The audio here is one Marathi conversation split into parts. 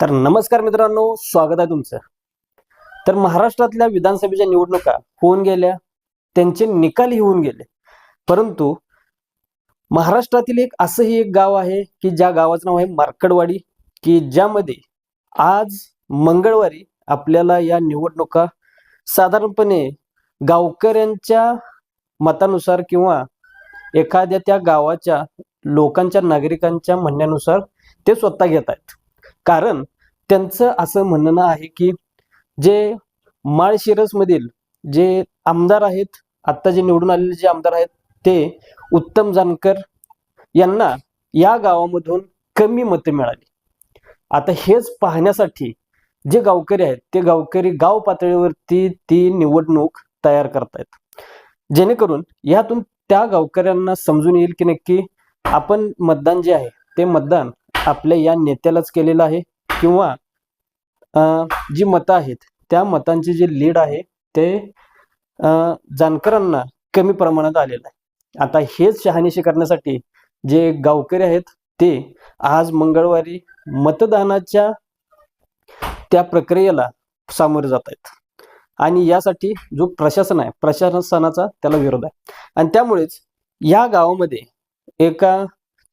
तर नमस्कार मित्रांनो स्वागत आहे तुमचं. तर महाराष्ट्रातल्या विधानसभेच्या निवडणुका होऊन गेल्या त्यांचे निकाल होऊन गेले. परंतु महाराष्ट्रातील एक असंही एक गाव आहे की ज्या गावाचं नाव आहे मार्कडवाडी की ज्यामध्ये आज मंगळवारी आपल्याला या निवडणुका साधारणपणे गावकऱ्यांच्या मतानुसार किंवा एखाद्या त्या गावाच्या लोकांच्या नागरिकांच्या म्हणण्यानुसार ते स्वतः घेत आहेत. कारण त्यांचं असं म्हणणं आहे की जे माळशिरसमधील जे आमदार आहेत आत्ता जे निवडून आलेले जे आमदार आहेत ते उत्तम जानकर यांना या गावामधून कमी मतं मिळाली. आता हेच पाहण्यासाठी जे गावकरी आहेत ते गावकरी गाव पातळीवरती ती निवडणूक तयार करतायत. जेणेकरून यातून त्या गावकऱ्यांना समजून येईल की नक्की आपण मतदान जे आहे ते मतदान आपल्या या नेत्यालाच केलेलं आहे किंवा अं, जी मतं आहेत त्या मतांचे जे लीड आहे ते अं, जानकरांना कमी प्रमाणात आलेलं आहे. आता हेच शहानिशी करण्यासाठी जे गावकरी आहेत ते आज मंगळवारी मतदानाच्या त्या प्रक्रियेला सामोरे जात आहेत. आणि यासाठी जो प्रशासन आहे प्रशासनाचा त्याला विरोध आहे. आणि त्यामुळेच या गावामध्ये एका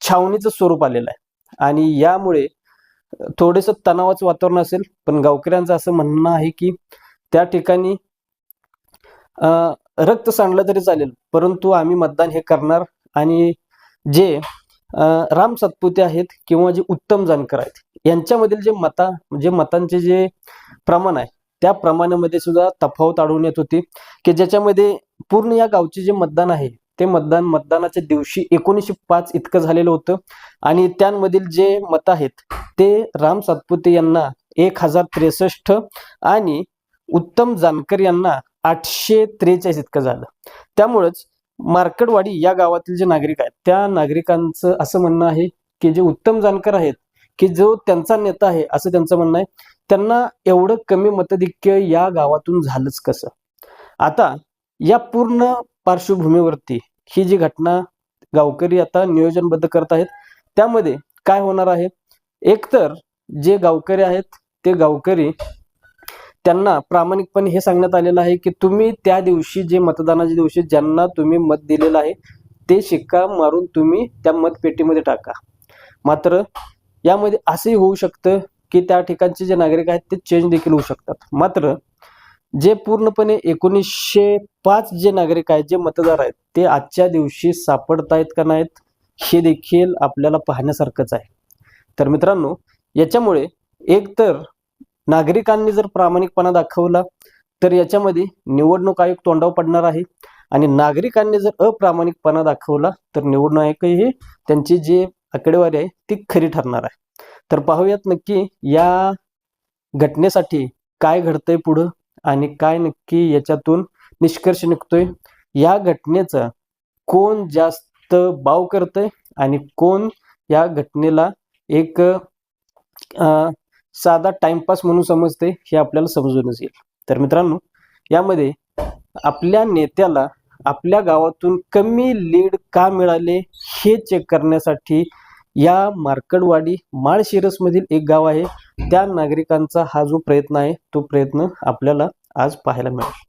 छावणीचं स्वरूप आलेलं आहे. आणि यामुळे थोडंसं तणावाचं वातावरण असेल पण गावकऱ्यांचं असं म्हणणं आहे की त्या ठिकाणी अं, रक्त सांडलं तरी चालेल परंतु आम्ही मतदान हे करणार आणि जे राम सतपुते आहेत किंवा जे उत्तम जानकर आहेत यांच्यामधील जे मता म्हणजे मतांचे जे प्रमाण आहे त्या प्रमाणामध्ये सुद्धा तफावत आढळून येत होती की ज्याच्यामध्ये पूर्ण या गावचे जे मतदान आहे ते मतदान मतदानाच्या दिवशी एकोणीसशे पाच इतकं झालेलं होतं. आणि त्यांमधील जे मत आहेत ते राम सातपुते यांना एक हजार त्रेसष्ट आणि उत्तम जानकर यांना आठशे त्रेचाळीस इतकं झालं. त्यामुळंच मार्कडवाडी या गावातील जे नागरिक आहेत त्या नागरिकांचं असं म्हणणं आहे की जे उत्तम जानकर आहेत की जो त्यांचा नेता आहे असं त्यांचं म्हणणं आहे त्यांना एवढं कमी मतधिक्य या गावातून झालंच कसं? आता या पूर्ण पार्श्वभूमीवरती ही जी घटना गावकरी आता नियोजनबद्ध करत आहेत त्यामध्ये काय होणार आहे? एकतर जे गावकरी आहेत ते गावकरी त्यांना प्रामाणिकपणे हे सांगण्यात आलेलं आहे की तुम्ही त्या दिवशी जे मतदानाच्या दिवशी ज्यांना तुम्ही मत दिलेलं आहे ते शिक्का मारून तुम्ही त्या मतपेटीमध्ये टाका. मात्र यामध्ये असंही होऊ शकतं की त्या ठिकाणचे जे नागरिक आहेत ते चेंज देखील होऊ शकतात. मात्र जे पूर्णपणे एकोणीसशे पाच जे नागरिक आहेत जे मतदार आहेत ते आजच्या दिवशी सापडतायत का नाहीत हे देखील आपल्याला पाहण्यासारखंच आहे. तर मित्रांनो याच्यामुळे एक तर नागरिकांनी जर प्रामाणिकपणा दाखवला तर याच्यामध्ये निवडणूक आयोग तोंडावर पडणार आहे. आणि नागरिकांनी जर अप्रामाणिकपणा दाखवला तर निवडणूक आयोगही त्यांची जी आकडेवारी आहे ती खरी ठरणार आहे. तर पाहूयात नक्की या घटनेसाठी काय घडतंय पुढं. आणि काय नक्की याच्यातून निष्कर्ष निघतोय? या घटनेचा कोण जास्त बाव करतंय आणि कोण या घटनेला एक साधा टाइमपास म्हणून समजते हे आपल्याला समजूनच येईल. तर मित्रांनो यामध्ये आपल्या नेत्याला आपल्या गावातून कमी लीड का मिळाले हे चेक करण्यासाठी या मार्कडवाडी माळशिरसमधील एक गाव आहे. त्या नागरिकांचा हा जो प्रयत्न आहे तो प्रयत्न आपल्याला आज पाहायला मिळेल.